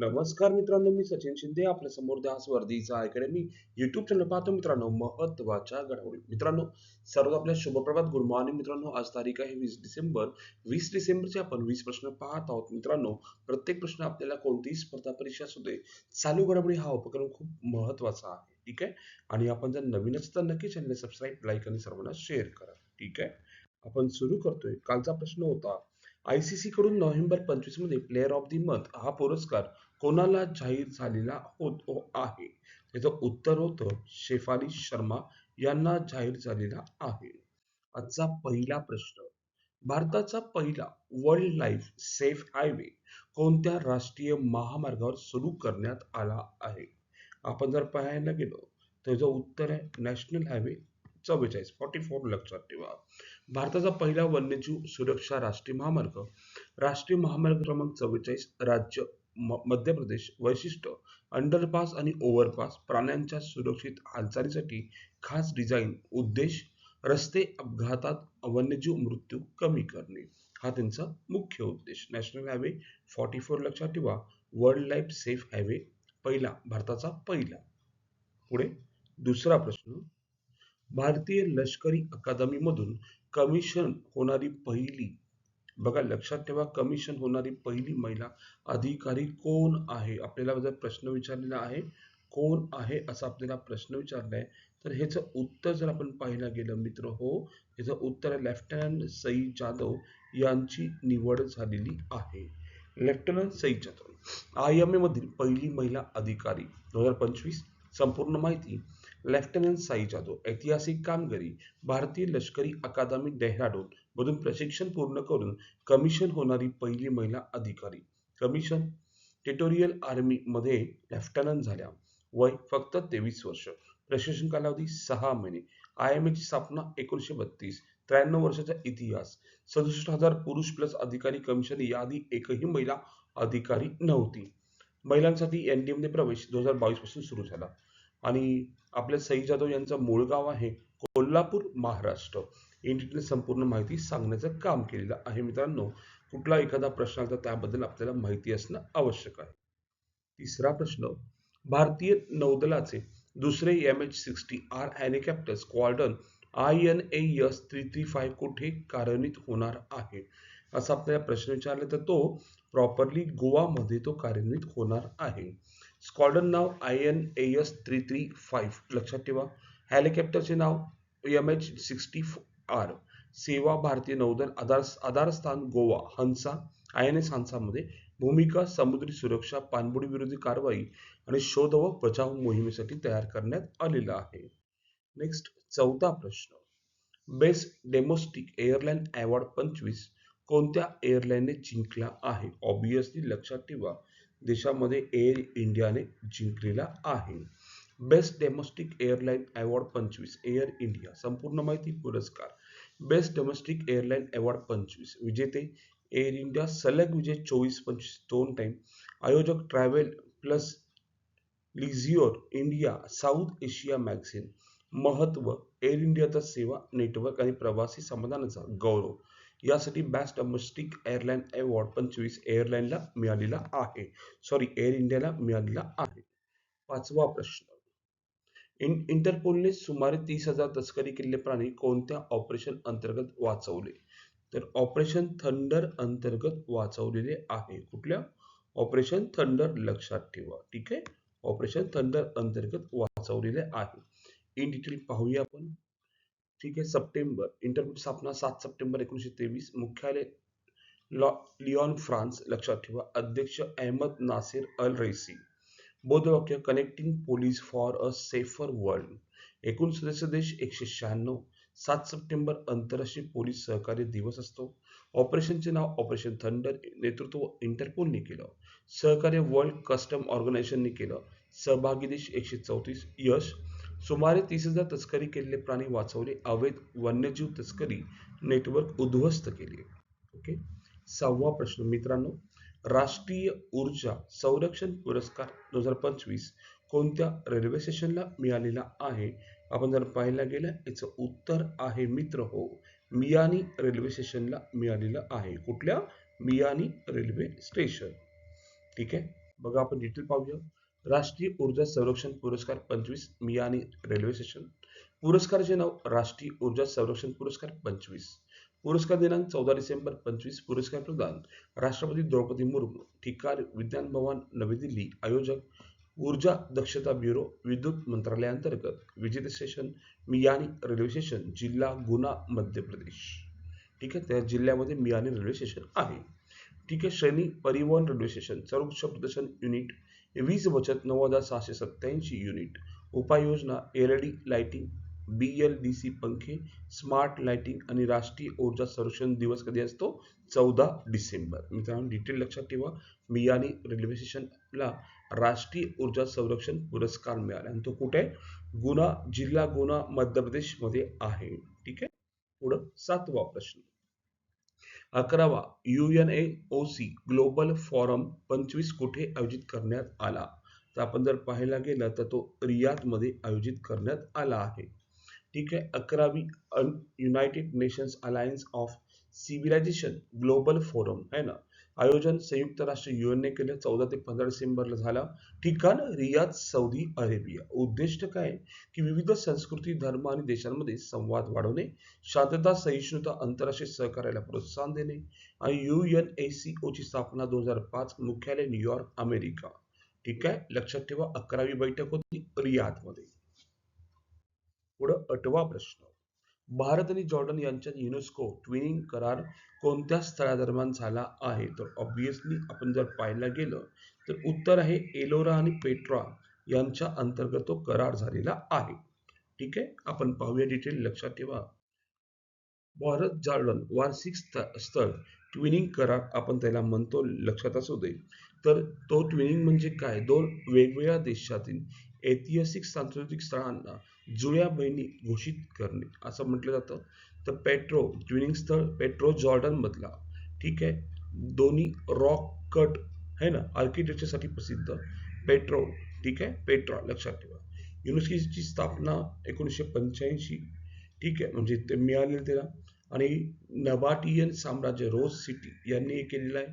नमस्कार मित्रांनो मी सचिन शिंदे आपल्यासमोर दास वर्धीचा अकॅडमी युट्यूब चॅनल पाहतो मित्रांनो महत्त्वाच्या घडामोडी. मित्रांनो सर्व आपल्या शुभप्रभात गुड मॉर्निंग मित्रांनो. आज तारीख आहे वीस डिसेंबर. वीस डिसेंबरचे आपण वीस प्रश्न पाहत आहोत मित्रांनो. प्रत्येक प्रश्न आपल्याला कोणतीही स्पर्धा परीक्षा असू दे चालू घडामोडी हा उपक्रम खूप महत्त्वाचा आहे. ठीक आहे? आणि आपण जर नवीनच तर नक्की चॅनल सबस्क्राईब लाईक आणि सर्वांना शेअर करा. ठीक आहे? आपण सुरू करतोय. कालचा प्रश्न होता आयसीसी कडून नोव्हेंबर पंचवीसमध्ये प्लेअर ऑफ दी मंथ हा पुरस्कार कोणाला जाहीर झालेला होतो आहे? त्याचं उत्तर होतं शेफाली शर्मा यांना जाहीर झालेला आहे. आजचा पहिला प्रश्न. भारताचा पहिला वर्ल्ड लाईफ सेफ हायवे कोणत्या राष्ट्रीय महामार्गावर सुरू करण्यात आला आहे? आपण जर पाहायला गेलो त्याचं उत्तर आहे नॅशनल हायवे चव्वेचाळीस. फॉर्टी फोर लक्षात ठेवा. भारताचा पहिला वन्यजीव सुरक्षा राष्ट्रीय महामार्ग. राष्ट्रीय महामार्ग क्रमांक चव्वेचाळीस राज्य मध्य प्रदेश वैशिष्ट्य अंडरपास आणि ओव्हरपास प्राण्यांच्या सुरक्षित हालचालीसाठी खास डिझाईन उद्देश रस्ते अपघातात वन्यजीव मृत्यू कमी करणे. हा त्यांचा मुख्य उद्देश. नॅशनल हायवे फॉर्टी फोर लक्षात ठेवा. वर्ल्ड लाईफ सेफ हायवे पहिला भारताचा पहिला. पुढे दुसरा प्रश्न. भारतीय लष्करी अकादमीमधून कमिशन होणारी पहिली बघा लक्षात ठेवा कमिशन होणारी पहिली महिला अधिकारी कोण आहे? आपल्याला जर प्रश्न विचारलेला आहे कोण आहे असा आपल्याला प्रश्न विचारलाय तर ह्याचं उत्तर जर आपण पाहायला गेलं मित्र हो ह्याचं उत्तर आहे लेफ्टनंट सई जाधव यांची निवड झालेली आहे. Lieutenant Sai Jadhav I M A मधील पहिली महिला अधिकारी दोन हजार पंचवीस संपूर्ण माहिती. लेफ्टनंट साई जाधव ऐतिहासिक कामगिरी भारतीय लष्करी अकादमी डेहराडून मधून प्रशिक्षण पूर्ण करून कमिशन होणारी पहिली महिला अधिकारी. कमिशन टेटोरियल आर्मी मध्ये लेफ्टनंट झाल्या. वय फक्त तेवीस वर्ष. प्रशिक्षण कालावधी सहा महिने. आय एम एची स्थापना एकोणीसशे बत्तीस. त्र्याण्णव वर्षाचा इतिहास. सदुसष्ट हजार पुरुष प्लस अधिकारी कमिशन यादी एकही महिला अधिकारी नव्हती. महिलांसाठी एन डी एमने प्रवेश दोन हजार बावीसपासून सुरू झाला. आणि आपल्या सई जाधव यांचा मूळ गाव आहे कोल्हापूर महाराष्ट्र. एनटीटीने संपूर्ण माहिती सांगण्याचं काम केलेलं आहे मित्रांनो. कुठला एखादा प्रश्न आला तर त्याबद्दल आपल्याला माहिती असणं आवश्यक आहे. तिसरा प्रश्न भारतीय नौदलाचे दुसरे M H sixty R helicopter squadron I N A S three three five कुठे कार्यान्वित होणार आहे? असा आपल्याला प्रश्न विचारला तर तो प्रॉपरली गोवामध्ये तो कार्यान्वित होणार आहे. Squadron now I N A S three three five लक्षात ठेवा. हेलिकॉप्टरचे नाव एम एच सिक्स्टी आर. सेवा भारतीय नौदल आधार आधारस्थान Goa Hansa I N S हंसामध्ये भूमिका समुद्री सुरक्षा पाणबुडी विरोधी कारवाई आणि शोध व बचाव मोहिमेसाठी तयार करण्यात आलेला आहे. नेक्स्ट चौथा प्रश्न. बेस्ट डेमोस्टिक एअरलाईन अवॉर्ड पंचवीस कोणत्या एअरलाईनने जिंकला आहे? ऑब्विसली लक्षात ठेवा देशामध्ये एअर इंडियाने जिंकलेला आहे. बेस्ट डेमोस्टिक एअरलाईन अवॉर्ड पंचवीस एअर इंडिया संपूर्ण माहिती पुरस्कार. बेस्ट डोमेस्टिक एअरलाईन अवॉर्ड पंचवीस. विजेते एअर इंडिया सलग विजय चोवीस पंचवीस दोन टाईम आयोजक travel plus leisure India south Asia magazine महत्त्व एअर इंडियाचा सेवा नेटवर्क आणि प्रवासी समाधानाचा गौरव. यासाठी बेस्ट डोमेस्टिक एअरलाईन अवॉर्ड पंचवीस एअरलाईनला मिळालेला आहे. सॉरी एअर इंडियाला मिळालेला आहे. पाचवा प्रश्न. इन इंटरपोलने सुमारे तीस हजार तस्करी केलेले प्राणी कोणत्या ऑपरेशन अंतर्गत वाचवले? तर ऑपरेशन थंडर अंतर्गत वाचवलेले आहे. कुठल्या? ऑपरेशन थंडर लक्षात ठेवा. ठीक आहे? ऑपरेशन थंडर अंतर्गत वाचवलेले आहे. इन डिटेल पाहूया आपण. ठीक आहे? सप्टेंबर इंटरपोल स्थापना सात सप्टेंबर एकोणीसशे तेवीस. मुख्यालय लॉ लिओन फ्रान्स. लक्षात ठेवा. अध्यक्ष Ahmed Nasir Al Raisi बोधवाक्य connecting police for a safer world एकूण सदस्य देश एकशे शहाण्णव. सात सप्टेंबर आंतरराष्ट्रीय पोलीस सहकार्य दिवस असतो. ऑपरेशनचे नाव ऑपरेशन थंडर नेतृत्व इंटरपोलने केलं. सहकार्य वर्ल्ड कस्टम ऑर्गनायझेशनने केलं. सहभागी देश एकशे चौतीस. यश सुमारे तीस हजार तस्करी केलेले प्राणी वाचवले. अवैध वन्यजीव तस्करी नेटवर्क उद्ध्वस्त केले. ओके सहावा प्रश्न मित्रांनो. राष्ट्रीय ऊर्जा संरक्षण पुरस्कार दोन हजार पंचवीस कोणत्या रेल्वे स्टेशनला मिळालेला आहे? आपण जर पाहायला गेलं याचं उत्तर आहे मित्र हो मियानी रेल्वे स्टेशनला मिळालेलं आहे. कुठल्या? मियानी रेल्वे स्टेशन ठीक आहे? बघा आपण डिटेल पाहूया. राष्ट्रीय ऊर्जा संरक्षण पुरस्कार पंचवीस मियानी रेल्वे स्टेशन पुरस्काराचे नाव राष्ट्रीय ऊर्जा संरक्षण पुरस्कार पंचवीस. पुरस्कार दिनांक चौदा डिसेंबर पंचवीस पुरस्कार प्रदान. राष्ट्रपती द्रौपदी मुर्मू ठिकाण विज्ञान भवन नवी दिल्ली आयोजक ऊर्जा दक्षता ब्युरो विद्युत मंत्रालयाअंतर्गत विजेते स्टेशन मियानी रेल्वे स्टेशन जिल्हा गुना मध्य प्रदेश. ठीक आहे त्या जिल्ह्यामध्ये मियानी रेल्वे स्टेशन आहे. ठीक आहे श्रेणी परिवहन रेल्वे स्टेशन सर्वोच्च प्रदर्शन युनिट वीज बचत नऊ हजार सहाशे सत्याऐंशी युनिट उपाययोजना LED lighting B L D C पंखे स्मार्ट लाइटिंग आणि राष्ट्रीय ऊर्जा संरक्षण दिवस कधी असतो? चौदा डिसेंबर. मित्रांनो डिटेल लक्षात ठेवा. मियानी रेल्वे स्टेशनला राष्ट्रीय ऊर्जा संरक्षण पुरस्कार मिळाला. आणि तो कुठे? आहे गुना जिल्हा गुना मध्य प्रदेशमध्ये आहे. ठीक आहे? पुढं सातवा प्रश्न. अकरावा U N A O C global forum पंचवीस कुठे आयोजित करण्यात आला? तर आपण जर पाहायला गेलं तर तो रियादमध्ये आयोजित करण्यात आला आहे. ठीक आहे. अकरावी United Nations alliance of civilization global forum आहे ना? आयोजन संयुक्त राष्ट्र युएनने केलं. चौदा ते पंधरा डिसेंबरला झाला. ठिकाण रियाद सौदी अरेबिया. उद्दिष्ट काय? की विविध संस्कृती धर्म आणि देशांमध्ये संवाद वाढवणे शांतता सहिष्णुता आंतरराष्ट्रीय सहकार्याला प्रोत्साहन देणे आणि यू एन ए सी ची स्थापना दोन हजार पाच मुख्यालय न्यूयॉर्क अमेरिका. ठीक आहे? लक्षात ठेवा अकरावी बैठक होती रियादमध्ये. पुढं आठवा प्रश्न. भारत आणि जॉर्डन यांच्यात युनेस्को ट्विनिंग करार कोणत्या स्थळादरम्यान झाला आहे? तर ऑब्विसली आपण जर पाहायला गेलं तर उत्तर आहे एलोरा आणि पेट्रा यांच्या अंतर्गत तो करार झालेला आहे. ठीक आहे? आपण पाहूया डिटेल लक्षात ठेवा. भारत जॉर्डन वार्षिक स्थळ ट्विनिंग करार आपण त्याला म्हणतो लक्षात असू दे. तर तो ट्विनिंग म्हणजे काय? दोन वेगवेगळ्या देशातील ऐतिहासिक सांस्कृतिक स्थळांना जुळ्या बहिणी घोषित करणे असं म्हटलं जातं. तर पेट्रो ट्विनिंग स्थळ पेट्रो जॉर्डन मधला ठीक आहे? दोन्ही रॉक कट आहे ना? आर्किटेक्चरसाठी प्रसिद्ध. पेट्रो ठीक आहे? पेट्रा लक्षात ठेवा. युनिव्हर्सिटीची स्थापना एकोणीसशे पंच्याऐंशी ठीक आहे? म्हणजे ते मिळालेलं त्याला. आणि नबाटियन साम्राज्य रोज सिटी यांनी हे केलेलं आहे.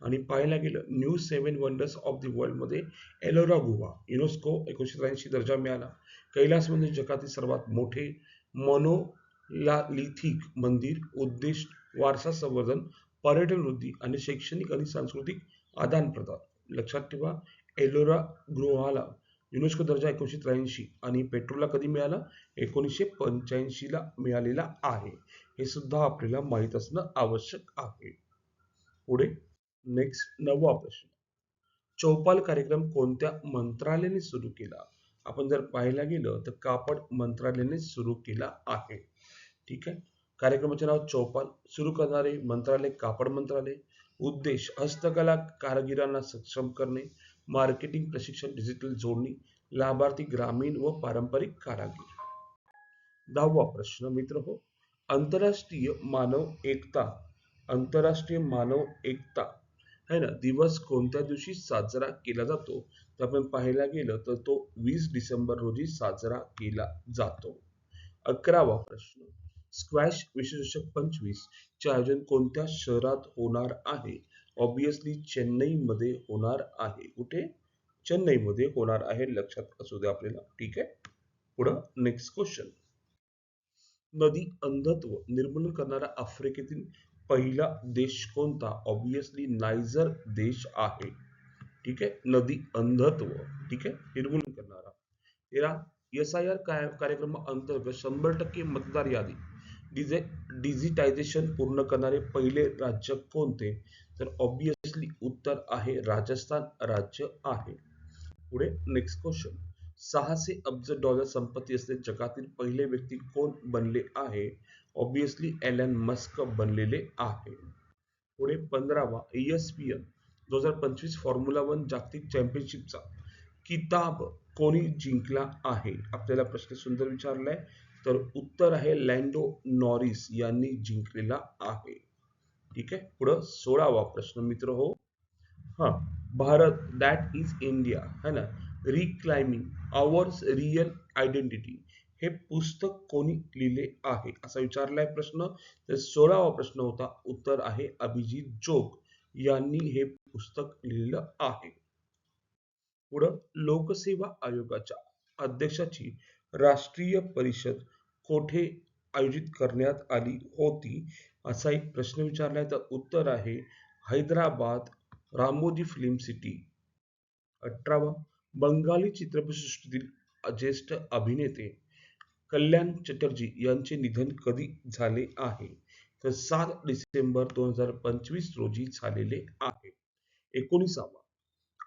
आणि पाहायला गेलं new seven wonders of the वर्ल्डमध्ये एलोरा गुहा युनेस्को एकोणीसशे त्र्याऐंशी दर्जा मिळाला. कैलास म्हणजे जगातील सर्वात मोठे मोनोलालिथिक मंदिर उद्देश वारसा संवर्धन पर्यटन वृद्धी आणि शैक्षणिक आणि सांस्कृतिक आदान प्रदान लक्षात ठेवा एलोरा गृहाला युनेस्को दर्जा एकोणीसशे त्र्याऐंशी आणि पेट्रोलला कधी मिळाला? एकोणीसशे पंच्याऐंशीला मिळालेला आहे. हे सुद्धा आपल्याला माहीत असणं आवश्यक आहे. पुढे नेक्स्ट नववा प्रश्न चौपाल कार्यक्रम कोणत्या मंत्रालयाने सुरू केला? आपण जर पाहायला गेलं तर कापड मंत्रालयाने सुरू केला आहे. ठीक आहे? कार्यक्रमाचे नाव चौपाल. सुरू करणारे मंत्रालय कापड मंत्रालय. उद्देश हस्तकला कारागिरांना सक्षम करणे. मार्केटिंग प्रशिक्षण डिजिटल जोडणी. लाभार्थी ग्रामीण व पारंपरिक कारागीर. दहावा प्रश्न मित्र हो. आंतरराष्ट्रीय मानव एकता. आंतरराष्ट्रीय मानव एकता. है ना? दिवस कोणत्या दिवशी साजरा केला जातो? तर आपण पाहायला गेलं तर तो वीस डिसेंबर रोजी साजरा केला जातो. अकरावा प्रश्न. स्क्वॅश विश्वचषक पंचवीस चे आयोजन कोणत्या शहरात होणार आहे? ऑब्विसली चेन्नईमध्ये होणार आहे. कुठे? चेन्नईमध्ये होणार आहे. लक्षात असू दे आपल्याला. ठीक आहे? पुढं नेक्स्ट क्वेश्चन नदी अंधत्व निर्मूलन करणारा आफ्रिकेतील पहिला देश कोणता? ऑब्विसली नायजर देश आहे. ठीक आहे? नदी अंधत्व. ठीक आहे? निर्मूलन करणारा. तेरा एस आय आर कार्यक्रम अंतर्गत शंभर टक्के मतदार यादी. डिजे डिजिटायझेशन पूर्ण करणारे पहिले राज्य कोणते? तर ऑब्विसली उत्तर आहे राजस्थान राज्य आहे. पुढे नेक्स्ट क्वेश्चन सहाशे अब्ज डॉलर संपत्ती असलेले जगातील पहिले व्यक्ती कोण बनले आहे? ऑब्विसली एलन मस्क बनलेले आहे. पुढे पंधरावा एएसपीएन दोन हजार पंचवीस फॉर्म्युला वन जागतिक चॅम्पियनशिपचा किताब कोणी जिंकला आहे? आपल्याला प्रश्न सुंदर विचारलाय. तर उत्तर आहे लँडो नॉरिस यांनी जिंकलेला आहे. ठीक आहे? पुढं सोळावा प्रश्न मित्र हो. हा भारत दॅट इज इंडिया है ना? रिक्लाइमिंग आवर्स रिअल आयडेंटिटी हे पुस्तक कोणी लिहिले आहे? असा विचारलाय प्रश्न. तर सोळावा प्रश्न होता. उत्तर आहे अभिजित जोग यांनी हे पुस्तक लिहिलं आहे. पुढं लोकसेवा आयोगाच्या अध्यक्षाची राष्ट्रीय परिषद कोठे आयोजित करण्यात आली होती? असा एक प्रश्न विचारलाय. तर उत्तर आहे हैदराबाद रामोजी फिल्म सिटी. अठरावा बंगाली चित्रपटसृष्टीतील ज्येष्ठ अभिनेते कल्याण चटर्जी यांचे निधन कधी झाले आहे? तर सात डिसेंबर दोन हजार पंचवीस रोजी झालेले आहे. एकोणीसावा.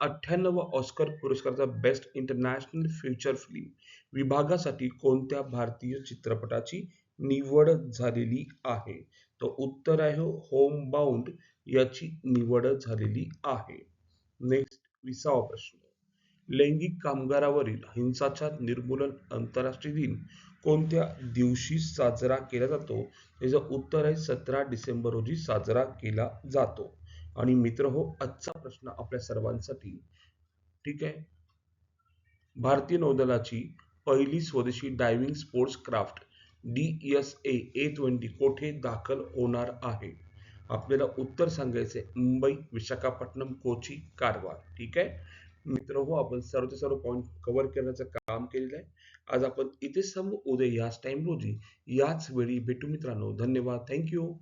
अठ्ठ्याण्णव ऑस्कर पुरस्काराचा बेस्ट इंटरनॅशनल फ्युचर फिल्म विभागासाठी कोणत्या भारतीय चित्रपटाची निवड झालेली आहे? तर उत्तर आहे होम बाउंड याची निवड झालेली आहे. नेक्स्ट विसावा प्रश्न. लैंगिक कामगारावरील हिंसाचार निर्मूलन आंतरराष्ट्रीय दिन कोणत्या दिवशी साजरा केला जातो? त्याचं उत्तर आहे सतरा डिसेंबर रोजी साजरा केला जातो. आणि मित्र हो आजचा प्रश्न आपल्या सर्वांसाठी ठीक आहे? भारतीय नौदलाची पहिली स्वदेशी diving support craft D S A A twenty कोठे दाखल होणार आहे? आपल्याला उत्तर सांगायचे मुंबई विशाखापट्टणम कोची कारवार. ठीक आहे? मित्र हो आपण सर्वचे सर्व पॉईंट कव्हर करण्याचं काम केलेलं आहे. आज आपण इथे समू उद्या याच टाइम रोजी याच वेळी भेटू मित्रांनो. धन्यवाद. थँक्यू